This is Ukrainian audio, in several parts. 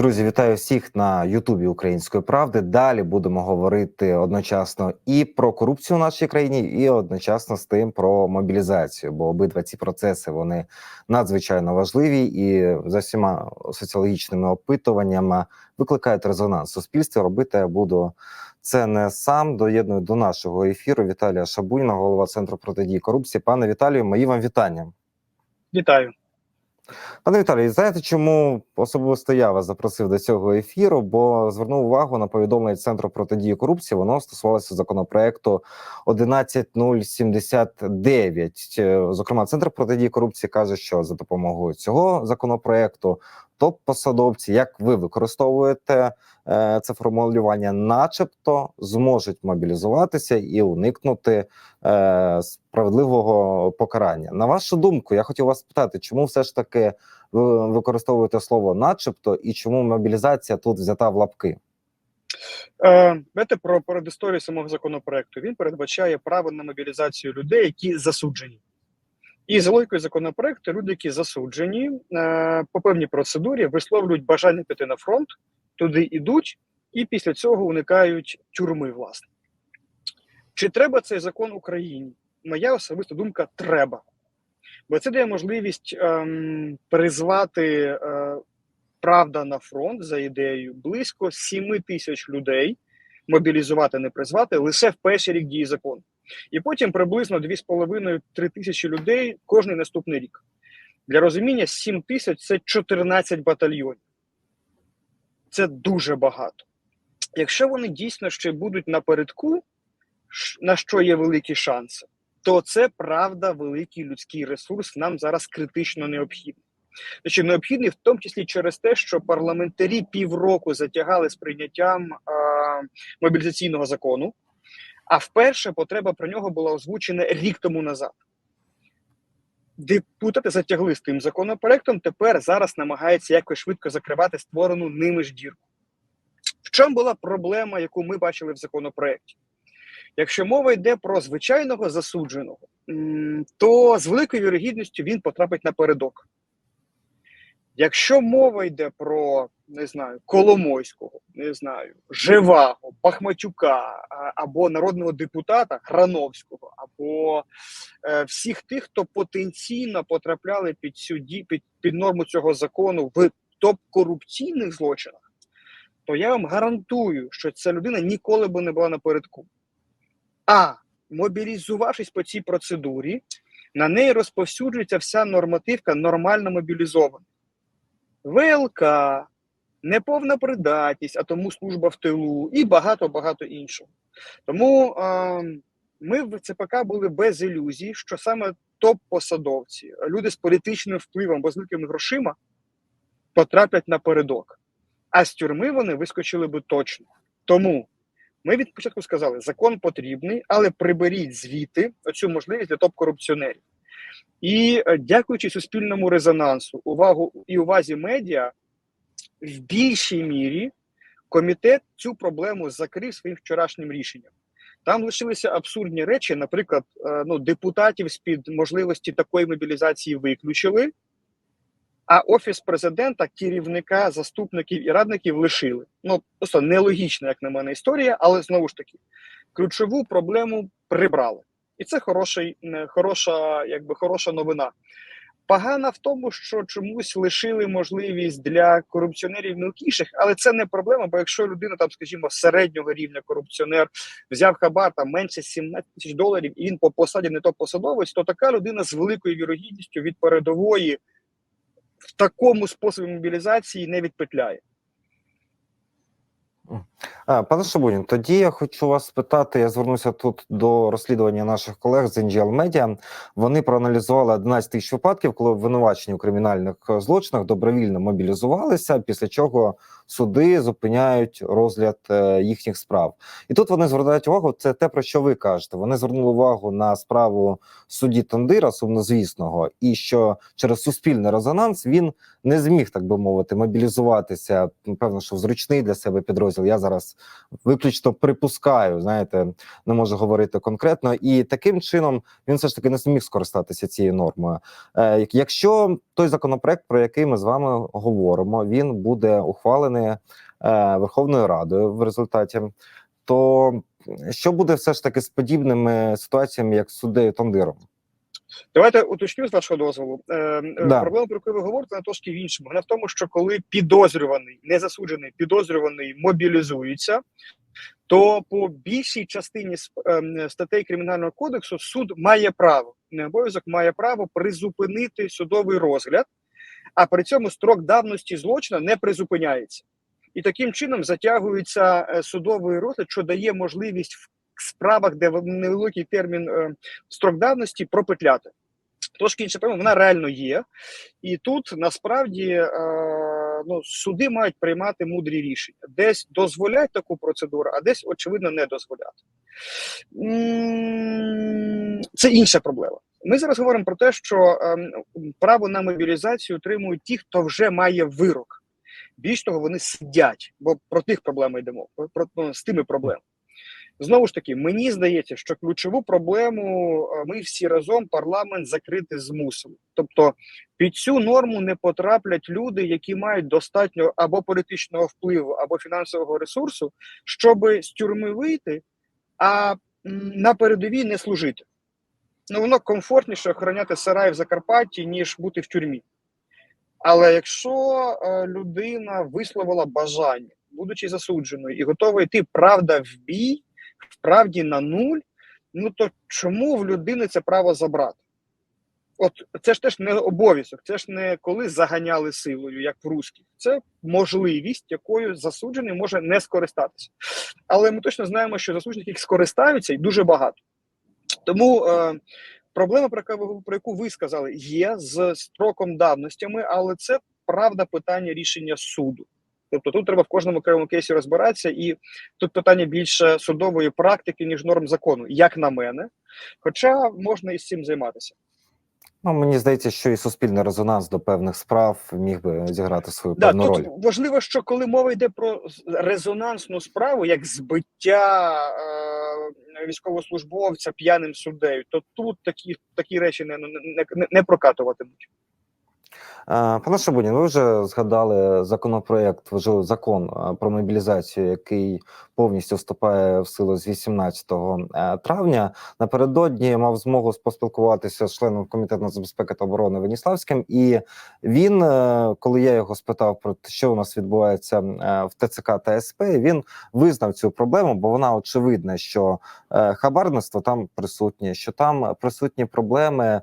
Друзі, вітаю всіх на Ютубі Української правди. Далі будемо говорити одночасно і про корупцію в нашій країні, і одночасно з тим про мобілізацію. Бо обидва ці процеси вони надзвичайно важливі і за всіма соціологічними опитуваннями викликають резонанс. Суспільство робити я буду це не сам. Доєдную до нашого ефіру Віталія Шабуніна, голова центру протидії корупції. Пане Віталію, мої вам вітання. Вітаю. Пане Віталій, знаєте, чому особисто я вас запросив до цього ефіру? Бо звернув увагу на повідомлення Центру протидії корупції. Воно стосувалося законопроекту 11079. Е, Зокрема, центр протидії корупції каже, що за допомогою цього законопроекту топ-посадовці, як ви використовуєте е, це формулювання, начебто зможуть мобілізуватися і уникнути е, справедливого покарання. На вашу думку, я хотів вас спитати, чому все ж таки ви використовуєте слово начебто, і чому мобілізація тут взята в лапки? Е, Знаєте, про передісторію самого законопроекту. Він передбачає право на мобілізацію людей, які засуджені. І за логікою законопроекту, люди, які засуджені е, по певній процедурі, висловлюють бажання піти на фронт, туди йдуть, і після цього уникають тюрми, власне. Чи треба цей закон Україні? Моя особиста думка треба. Бо це дає можливість ем, призвати е, правда на фронт за ідеєю близько 7 тисяч людей мобілізувати, не призвати лише в перший рік дії закону. І потім приблизно 2,5-3 тисячі людей кожний наступний рік. Для розуміння, 7 тисяч це 14 батальйонів. Це дуже багато. Якщо вони дійсно ще будуть напередку, на що є великі шанси, то це правда великий людський ресурс нам зараз критично необхідний. Значить, необхідний в тому числі через те, що парламентарі півроку затягали з прийняттям а, мобілізаційного закону, а вперше потреба про нього була озвучена рік тому назад. Депутати затягли з тим законопроектом, тепер зараз намагаються якось швидко закривати створену ними ж дірку. В чому була проблема, яку ми бачили в законопроекті? Якщо мова йде про звичайного засудженого, то з великою вірогідністю він потрапить напередок. Якщо мова йде про не знаю, Коломойського, не знаю, Живаго, Бахматюка або народного депутата Грановського, або е, всіх тих, хто потенційно потрапляли під цю під, під норму цього закону в топ-корупційних злочинах, то я вам гарантую, що ця людина ніколи би не була напередку. А мобілізувавшись по цій процедурі, на неї розповсюджується вся нормативка нормально мобілізована. ВЛК, неповна придатність, а тому служба в тилу і багато-багато іншого. Тому е, ми в ЦПК були без ілюзій, що саме топ-посадовці, люди з політичним впливом, бо з великими грошима потраплять напередок. А з тюрми вони вискочили би точно. Тому ми від початку сказали, закон потрібний, але приберіть звідти оцю можливість для топ-корупціонерів. І е, дякуючи суспільному резонансу, увагу і увазі медіа, в більшій мірі комітет цю проблему закрив своїм вчорашнім рішенням. Там лишилися абсурдні речі, наприклад, е, ну, депутатів з під можливості такої мобілізації виключили, а офіс президента, керівника, заступників і радників лишили. Ну просто нелогічна, як на мене, історія, але знову ж таки, ключову проблему прибрали. І це хороший, хороша, якби хороша новина. Погана в тому, що чомусь лишили можливість для корупціонерів мілкіших, але це не проблема. Бо якщо людина там, скажімо, середнього рівня корупціонер взяв хабар там менше 17 тисяч доларів, і він по посаді не то посадовець, то така людина з великою вірогідністю від передової в такому способі мобілізації не відпетляє. Пане Шабунін, тоді я хочу вас спитати. Я звернуся тут до розслідування наших колег з NGL Media. Вони проаналізували 11 тисяч випадків, коли обвинувачені у кримінальних злочинах добровільно мобілізувалися. Після чого суди зупиняють розгляд е, їхніх справ. І тут вони звертають увагу. Це те про що ви кажете. Вони звернули увагу на справу судді Тондира, сумнозвісного, і що через суспільний резонанс він не зміг, так би мовити, мобілізуватися. Певно, що в зручний для себе підрозділ. Я зараз виключно припускаю, знаєте, не можу говорити конкретно. І таким чином він все ж таки не зміг скористатися цією нормою. Е, якщо той законопроект, про який ми з вами говоримо, він буде ухвалений е, Верховною Радою в результаті, то що буде все ж таки з подібними ситуаціями, як з суддею Тондиром? Давайте уточню з вашого дозволу. Е, е, Да. Проблема, про яку ви говорите, вона трошки в іншому. Вона в тому, що коли підозрюваний, не засуджений, підозрюваний мобілізується, то по більшій частині ем, статей кримінального кодексу суд має право, не обов'язок має право призупинити судовий розгляд, а при цьому строк давності злочину не призупиняється. І таким чином затягується е, судовий розгляд, що дає можливість в справах, де невеликий термін е, строк давності пропетляти. Трошки інша проблема, вона реально є. І тут насправді е, ну, суди мають приймати мудрі рішення. Десь дозволять таку процедуру, а десь, очевидно, не дозволяти. Це інша проблема. Ми зараз говоримо про те, що ем, право на мобілізацію отримують ті, хто вже має вирок. Більш того, вони сидять, бо про тих проблем йдемо, про, ну, з тими проблемами. Знову ж таки, мені здається, що ключову проблему е, ми всі разом парламент закрити змусили. Тобто під цю норму не потраплять люди, які мають достатньо або політичного впливу, або фінансового ресурсу, щоб з тюрми вийти, а на передовій не служити. Ну воно комфортніше охороняти сарай в Закарпатті, ніж бути в тюрмі. Але якщо е, людина висловила бажання, будучи засудженою, і готова йти правда в бій, вправді на нуль, ну то чому в людини це право забрати? От це ж теж не обов'язок, це ж не коли заганяли силою, як в русських. Це можливість, якою засуджений може не скористатися. Але ми точно знаємо, що засуджених їх скористаються і дуже багато. Тому е, проблема, про яку, про яку ви сказали, є з строком давностями, але це правда питання рішення суду. Тобто тут треба в кожному окремому кейсі розбиратися, і тут питання більше судової практики, ніж норм закону, як на мене. Хоча можна і з цим займатися. Ну мені здається, що і суспільний резонанс до певних справ міг би зіграти свою Да, певну тут роль. важливо, що коли мова йде про резонансну справу, як збиття е, військовослужбовця п'яним суддею, то тут такі, такі речі не, не, не, не прокатуватимуть. Е, Пане Шабунін, ви вже згадали законопроект, вже закон е, про мобілізацію, який повністю вступає в силу з 18 е, травня. Напередодні мав змогу поспілкуватися з членом комітету з безпеки та оборони Веніславським, і він, коли я його спитав про те, що у нас відбувається в ТЦК та СП, він визнав цю проблему, бо вона очевидна, що хабарництво там присутнє, що там присутні проблеми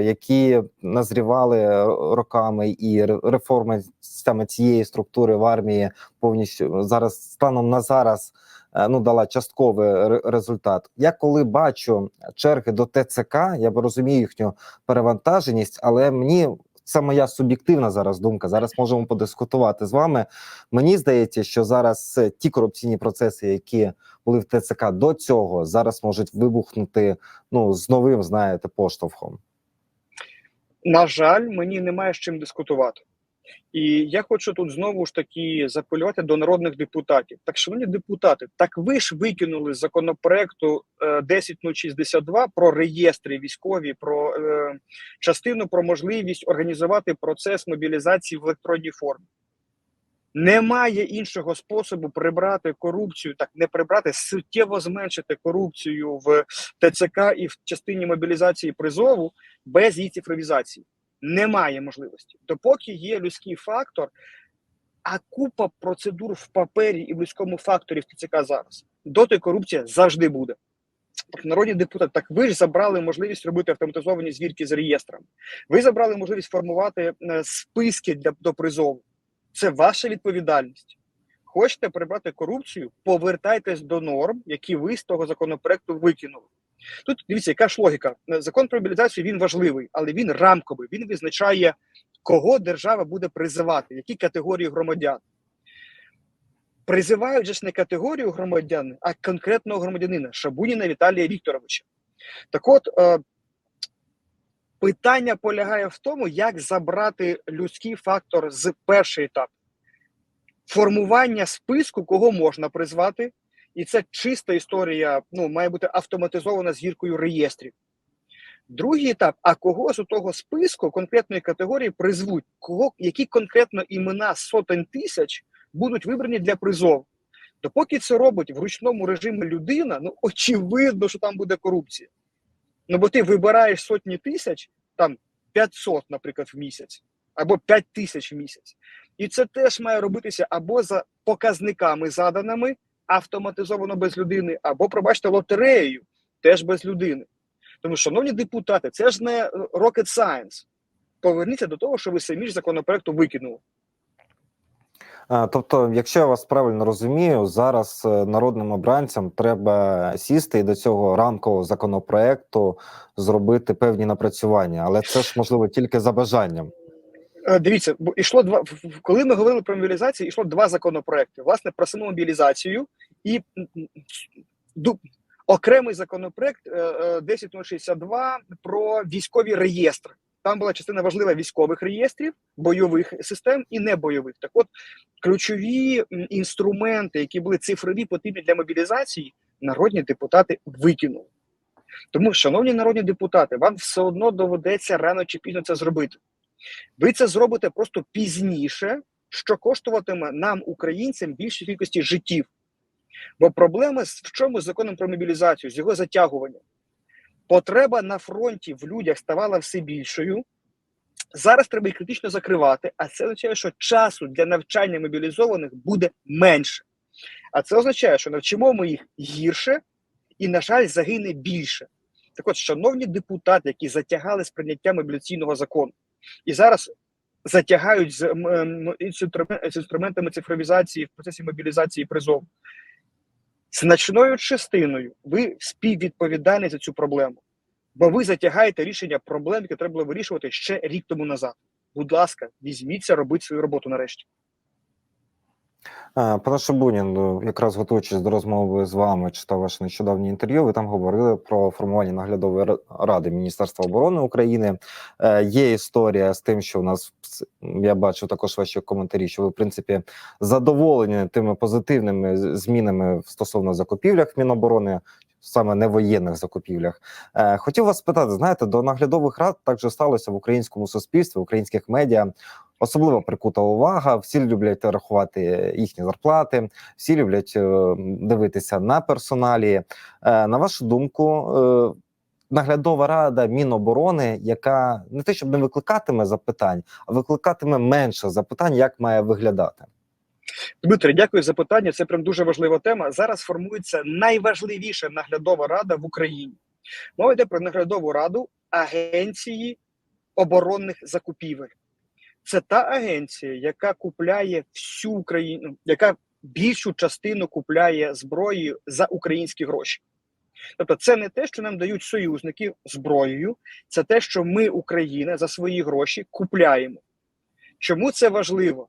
які назрівали роками, і реформи саме цієї структури в армії повністю зараз станом на зараз. е, Ну, дала частковий ре- результат. Я коли бачу черги до ТЦК, я розумію їхню перевантаженість, але мені це моя суб'єктивна зараз думка. Зараз можемо подискутувати з вами. Мені здається, що зараз е, ті корупційні процеси, які були в ТЦК до цього, зараз можуть вибухнути ну з новим, знаєте, поштовхом. На жаль, мені немає з чим дискутувати. І я хочу тут знову ж таки запилювати до народних депутатів. Так, шановні депутати, так ви ж викинули з законопроекту е, 10062 про реєстри військові, про е, частину про можливість організувати процес мобілізації в електронній формі. Немає іншого способу прибрати корупцію, так не прибрати, суттєво зменшити корупцію в ТЦК і в частині мобілізації призову без її цифровізації. Немає можливості. Допоки є людський фактор, а купа процедур в папері і в людському факторі в ТЦК зараз. Доти корупція завжди буде. Народні депутати, так ви ж забрали можливість робити автоматизовані звірки з реєстрами. Ви забрали можливість формувати е, списки для до призову. Це ваша відповідальність. Хочете прибрати корупцію, повертайтесь до норм, які ви з того законопроекту викинули. Тут дивіться, яка ж логіка. Закон про мобілізацію він важливий, але він рамковий. Він визначає, кого держава буде призивати, які категорії громадян. призивають ж не категорію громадян, а конкретного громадянина Шабуніна Віталія Вікторовича. Так от, е, питання полягає в тому, як забрати людський фактор з перший етап формування списку, кого можна призвати, і це чиста історія, ну, має бути автоматизована згіркою реєстрів. Другий етап: а кого з того списку конкретної категорії призвуть, кого, які конкретно імена сотень тисяч будуть вибрані для призову. Допоки це робить в ручному режимі людина, ну очевидно, що там буде корупція. Ну бо ти вибираєш сотні тисяч, там 500, наприклад, в місяць, або 5 тисяч в місяць. І це теж має робитися або за показниками заданими, автоматизовано без людини, або, пробачте, лотереєю, теж без людини. Тому, шановні депутати, це ж не rocket science. Поверніться до того, що ви самі ж законопроекту викинули. А, Тобто, якщо я вас правильно розумію, зараз е, народним обранцям треба сісти і до цього рамкового законопроекту зробити певні напрацювання, але це ж можливо тільки за бажанням. Е, Дивіться, бо йшло два коли ми говорили про мобілізацію, йшло два законопроекти. Власне, про саму мобілізацію і окремий законопроект е, е, 10062 про військові реєстри. Там була частина важлива військових реєстрів, бойових систем і небойових. Так от ключові інструменти, які були цифрові, потрібні для мобілізації, народні депутати викинули. Тому, шановні народні депутати, вам все одно доведеться рано чи пізно це зробити. Ви це зробите просто пізніше, що коштуватиме нам, українцям, більшій кількості життів. Бо проблема в чому з законом про мобілізацію, з його затягуванням? Потреба на фронті в людях ставала все більшою. Зараз треба їх критично закривати, а це означає, що часу для навчання мобілізованих буде менше. А це означає, що навчимо ми їх гірше, і, на жаль, загине більше. Так от, шановні депутати, які затягали з прийняття мобіляційного закону, і зараз затягають з, інструментами цифровізації в процесі мобілізації призову. Значною частиною ви співвідповідальні за цю проблему, бо ви затягаєте рішення проблем, які треба було вирішувати ще рік тому назад. Будь ласка, візьміться, робити свою роботу нарешті. Пане Шабунін, ну, якраз готуючись до розмови з вами, читав ваше нещодавнє інтерв'ю. Ви там говорили про формування наглядової ради Міністерства оборони України. Е, є історія з тим, що у нас я бачу також ваші коментарі, що ви в принципі задоволені тими позитивними змінами стосовно закупівлях Міноборони. Саме не воєнних закупівлях, Е, хотів вас спитати: знаєте, до наглядових рад так же сталося в українському суспільстві, в українських медіа. Особливо прикута увага. Всі люблять рахувати їхні зарплати, всі люблять е, дивитися на персоналі. Е, на вашу думку, е, наглядова рада Міноборони, яка не те, щоб не викликатиме запитань, а викликатиме менше запитань, як має виглядати. Дмитре, дякую за питання. Це прям дуже важлива тема. Зараз формується найважливіша наглядова рада в Україні. Мова йде про наглядову раду Агенції оборонних закупівель. Це та агенція, яка купляє всю Україну, яка більшу частину купляє зброї за українські гроші. Тобто, це не те, що нам дають союзники зброєю, це те, що ми, Україна, за свої гроші купляємо. Чому це важливо?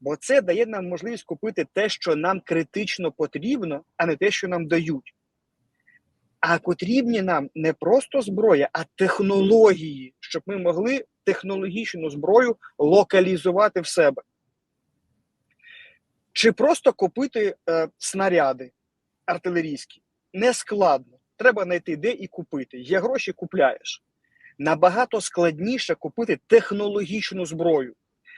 Бо це дає нам можливість купити те, що нам критично потрібно, а не те, що нам дають. А потрібні нам не просто зброя, а технології, щоб ми могли технологічну зброю локалізувати в себе. Чи просто купити е, снаряди артилерійські? Не складно. Треба знайти де і купити. Є гроші, купляєш. Набагато складніше купити технологічну зброю.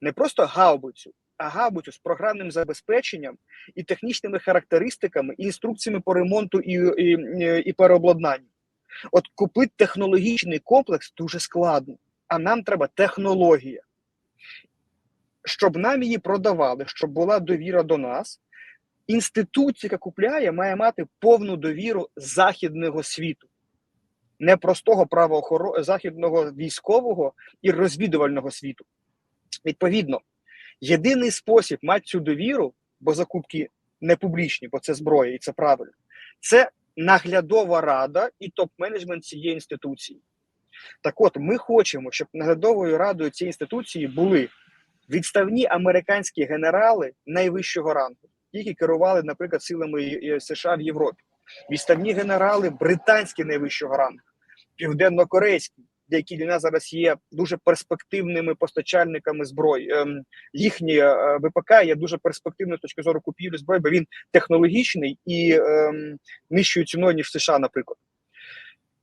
Не просто гаубицю, а гаубицю з програмним забезпеченням і технічними характеристиками, і інструкціями по ремонту і, і, і переобладнанню. От купити технологічний комплекс дуже складно, а нам треба технологія. Щоб нам її продавали, щоб була довіра до нас, інституція, яка купляє, має мати повну довіру західного світу, не простого правоохоро... західного військового і розвідувального світу. Відповідно, єдиний спосіб мати цю довіру, бо закупки не публічні, бо це зброя і це правильно, це наглядова рада і топ-менеджмент цієї інституції. Так от, ми хочемо, щоб наглядовою радою цієї інституції були відставні американські генерали найвищого рангу. які керували, наприклад, силами е, США в Європі. Відставні генерали британські найвищого рангу, південно-корейські, які для нас зараз є дуже перспективними постачальниками зброї. Ем, їхнє е, ВПК є дуже перспективною з точки зору купівлі зброї, бо він технологічний і ем, нижчою ціною, ніж в США, наприклад.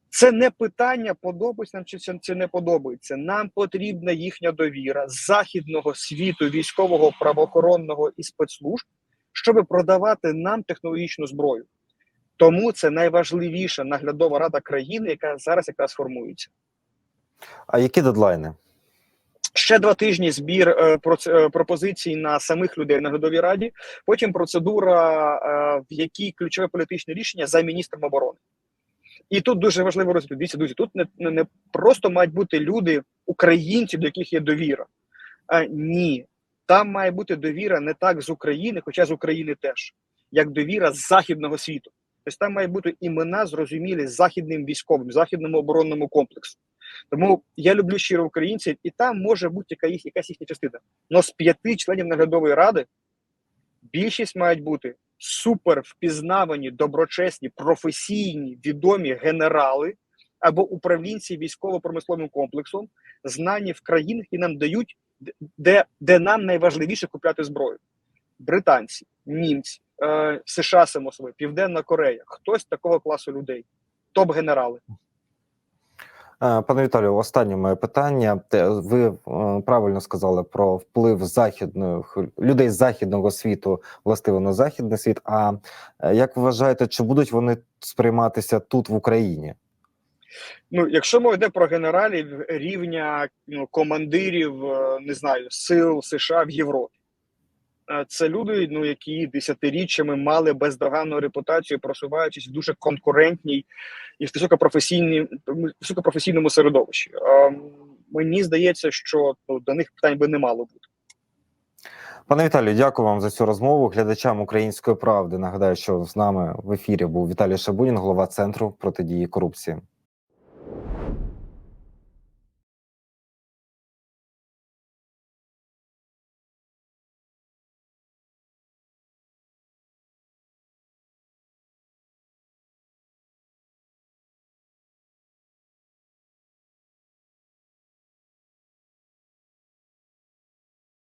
Це не питання, подобається нам чи це не подобається. Нам потрібна їхня довіра західного світу, військового, правоохоронного і спецслужб, щоб продавати нам технологічну зброю. Тому це найважливіша наглядова рада країни, яка зараз якраз формується. А які дедлайни? Ще два тижні збір е, е, пропозицій на самих людей на наглядовій раді. Потім процедура, е, в якій ключове політичне рішення за міністром оборони. І тут дуже важливо розуміти. Дивіться, друзі, тут не, не, не просто мають бути люди, українці, до яких є довіра. А, ні, там має бути довіра не так з України, хоча з України теж, як довіра з західного світу. Тобто там має бути імена зрозумілі західним військовим, західному оборонному комплексу. Тому я люблю щиро українців, і там може бути яка їх, якась їхня частина. Но з п'яти членів наглядової ради більшість мають бути супер впізнавані, доброчесні, професійні, відомі генерали або управлінці військово-промисловим комплексом, знані в країнах, які нам дають, де, де нам найважливіше купляти зброю. Британці, німці, е, США само Південна Корея, хтось такого класу людей, топ-генерали. Е, Пане Віталію, останнє моє питання. Ви е, правильно сказали про вплив західних людей з західного світу, властиво на західний світ. А е, як ви вважаєте, чи будуть вони сприйматися тут в Україні? Ну, якщо мова йде про генералів рівня ну, командирів, не знаю, сил США в Європі, це люди, ну які десятиріччями мали бездоганну репутацію, просуваючись в дуже конкурентній і високопрофесійній високопрофесійному середовищі. Е, Мені здається, що ну, до них питань би не мало бути. Пане Віталію, дякую вам за цю розмову. Глядачам української правди. Нагадаю, що з нами в ефірі був Віталій Шабунін, голова центру протидії корупції.